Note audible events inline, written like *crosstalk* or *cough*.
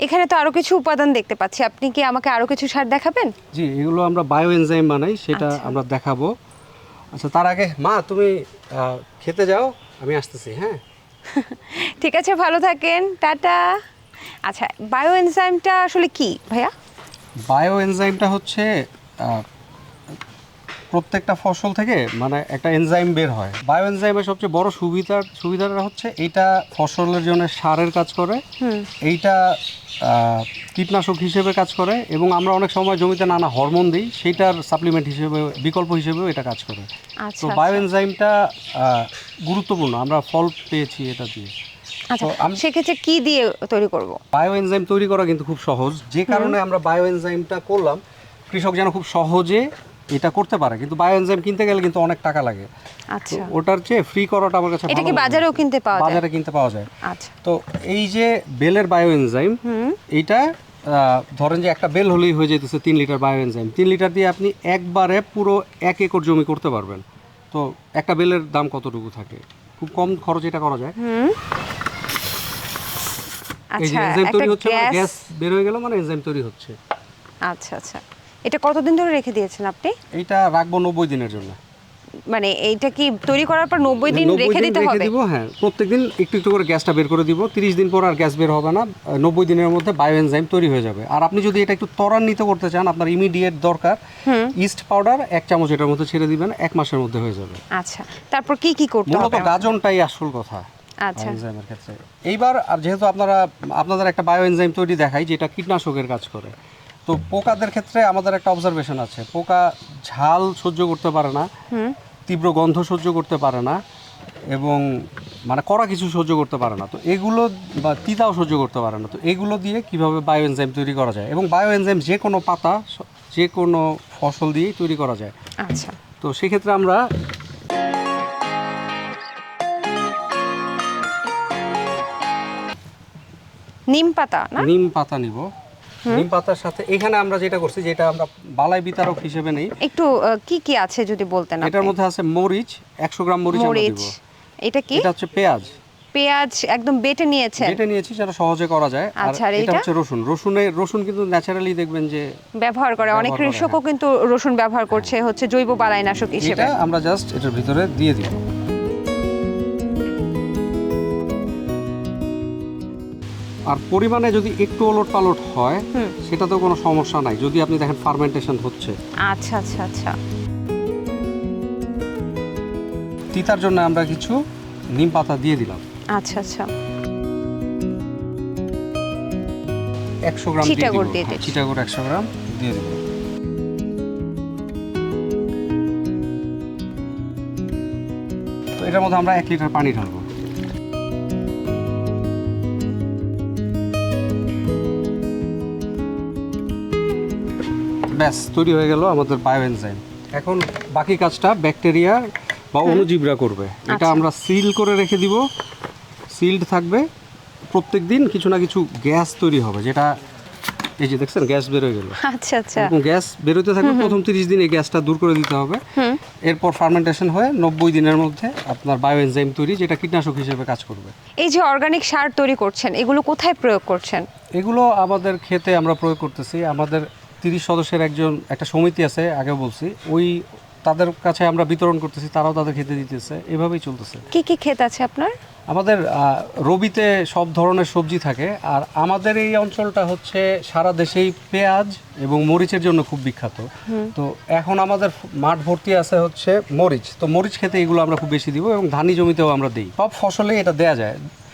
এখানে তো আরও কিছু উপাদান দেখতে পাচ্ছি। আপনি কি আমাকে আরও কিছু সার দেখাবেন? জি এগুলো আমরা বায়ো এনজাইম বানাই সেটা আচ্ছা। আমরা দেখাবো। আচ্ছা তার আগে মা তুমি খেতে যাও আমি আসতেছি হ্যাঁ? *laughs* ঠিক আছে ভালো থাকেন টাটা। আচ্ছা বায়ো এনজাইমটা আসলে কি ভাইয়া? বায়ো এনজাইমটা হচ্ছে প্রত্যেকটা ফসল থেকে মানে একটা এনজাইম বের হয়। বায়ো এনজাইমের সবচেয়ে বড় সুবিধার সুবিধাটা হচ্ছে এইটা ফসলের জন্য সারের কাজ করে এইটা কীটনাশক হিসেবে কাজ করে এবং আমরা অনেক সময় জমিতে নানা হরমোন দিই সেইটার সাপ্লিমেন্ট হিসেবে বিকল্প হিসেবেও এটা কাজ করে। আচ্ছা তো বায়ো এনজাইমটা গুরুত্বপূর্ণ আমরা ফল পেয়েছি এটা দিয়ে। আচ্ছা সেক্ষেত্রে কি দিয়ে তৈরি করব? বায়ো এনজাইম তৈরি করা কিন্তু খুব সহজ। যে কারণে আমরা বায়ো এনজাইমটা করলাম কৃষক যেন খুব সহজে এটা করতে পারে কিন্তু বায়ো এনজাইম কিনতে গেলে কিন্তু অনেক টাকা লাগে। আচ্ছা। ওটার চেয়ে ফ্রি করাটা আমার কাছে এটা কি বাজারেও কিনতে পাওয়া যায়? বাজারে কিনতে পাওয়া যায়। আচ্ছা। তো এই যে বেলের বায়ো এনজাইম আহ, ধরেন যে একটা বেল হলেই হয়ে যেতেছে তিন লিটার বায়ো এনজাইম তিন লিটার দিয়ে আপনি একবারে পুরো এক একর জমি করতে পারবেন। তো একটা বেলের দাম কতটুকু থাকে? খুব কম খরচ এটা করা যায়। এই যে আচ্ছা এনজাইম তৈরি হচ্ছে মানে গ্যাস। বের হয়ে গেল মানে এনজাইম তৈরি হচ্ছে। আচ্ছা আচ্ছা। এটা কতদিন ধরে রেখে দিয়েছেন আপনি? এইটা রাখব নব্বই দিনের জন্য। মানে এইটা কি তৈরি করার পর নব্বই দিন রেখে দিতে হবে? দিব হ্যাঁ। প্রত্যেকদিন একটু একটু করে গ্যাসটা বের করে দিব। তিরিশ দিন পর আর গ্যাস বের হবে না। নব্বই দিনের মধ্যে বায়ো এনজাইম তৈরি হয়ে যাবে। আর আপনি যদি এটা একটু ত্বরান্বিত করতে চান আপনার ইমিডিয়েট দরকার ইস্ট পাউডার এক চামচ এটার মধ্যে ছেড়ে দিবেন এক মাসের মধ্যে হয়ে যাবে। আচ্ছা। তারপর কি কি করতে মূলত হবে? গাজনটাই আসল কথা আচ্ছা। এইবার আর যেহেতু আপনারা আপনাদের একটা বায়ো এনজাইম তৈরি দেখাই যেটা কীটনাশকের কাজ করে তো পোকাদের ক্ষেত্রে আমাদের একটা অবজারভেশন আছে। পোকা ঝাল সহ্য করতে পারে না তীব্র গন্ধ সহ্য করতে পারে না এবং মানে কড়া কিছু সহ্য করতে পারে না। তো এগুলো বা তিতাও সহ্য করতে পারে না। তো এগুলো দিয়ে কীভাবে বায়ো এনজাইম তৈরি করা যায় এবং বায়ো এনজাইম যে কোনো পাতা যে কোনো ফসল দিয়েই তৈরি করা যায়। আচ্ছা। তো সেক্ষেত্রে আমরা নিম পাতা নিম পাতা নিব। নিম পাতার সাথে এখানে আমরা যেটা করছি যেটা আমরা বালাই বিতারক হিসেবে নেই। একটু কি কি আছে যদি বলতেন এটার মধ্যে আছে মরিচ একশো গ্রাম মরিচ আমরা দিব। এটা কি? এটা হচ্ছে পেঁয়াজ। পেঁয়াজ একদম বেটে নিয়েছেন। যেটা নিয়েছি সেটা সহজে করা যায়। আর আচ্ছা, এটা হচ্ছে রসুন। রসুনে রসুন কিন্তু ন্যাচারালি দেখবেন যে ব্যবহার করে। অনেক কৃষকও কিন্তু রসুন ব্যবহার করছে হচ্ছে জৈব বালাইনাশক হিসেবে এটা আমরা জাস্ট এটার ভিতরে দিয়ে দিব। আর পরিমাণে যদি একটু ওলট পালট হয় সেটাতেও কোনো সমস্যা নাই যদি আপনি দেখেন ফার্মেন্টেশন হচ্ছে। আচ্ছা আচ্ছা আচ্ছা। তিতার জন্য আমরা কিছু নিম পাতা দিয়ে দিলাম। আচ্ছা আচ্ছা। একশো গ্রাম চিটাগুড় দিয়ে হ্যাঁ, দিচ্ছি। চিটাগুড় একশো গ্রাম দিয়ে দিব। তো এটার মধ্যে আমরা এক লিটার পানি ঢালবো। ব্যাস তৈরি হয়ে গেল আমাদের বায়ো এনজাইম এখন বাকি কাজটা ব্যাকটেরিয়া বা অণুজীবরা করবে। এটা আচ্ছা। আমরা সিল করে রেখে দিব। সিল্ড থাকবে। প্রত্যেক দিন কিছু না কিছু গ্যাস তৈরি হবে যেটা এই যে দেখছেন গ্যাস বেরোয় গেল। আচ্ছা আচ্ছা। গ্যাস বেরোতে থাকবে প্রথম তিরিশ দিন এই গ্যাসটা দূর করে দিতে হবে। এরপর ফার্মেন্টেশন হয়ে নব্বই দিনের মধ্যে আপনার বায়ো এনজাইম তৈরি যেটা কীটনাশক হিসেবে কাজ করবে। এই যে অর্গানিক সার তৈরি করছেন এগুলো কোথায় প্রয়োগ করছেন? এগুলো আমাদের খেতে আমরা প্রয়োগ করতেছি। আমাদের তিরিশ সদস্যের একজন একটা সমিতি আছে আগে বলছি ওই তাদের কাছে আমরা বিতরণ করতেছি তারাও তাদের খেতে দিতেছে এভাবেই চলতেছে। কি কি ক্ষেত আছে আপনার? আমাদের রবিতে সব ধরনের সবজি থাকে আর আমাদের এই অঞ্চলটা হচ্ছে সারা দেশেই পেঁয়াজ এবং মরিচের জন্য খুব বিখ্যাত। তো এখন আমাদের মাঠ ভর্তি আছে হচ্ছে মরিচ তো মরিচ খেতে এগুলো আমরা খুব বেশি দিব এবং ধানি জমিতেও আমরা দিই। সব ফসলে এটা দেয়া যায়।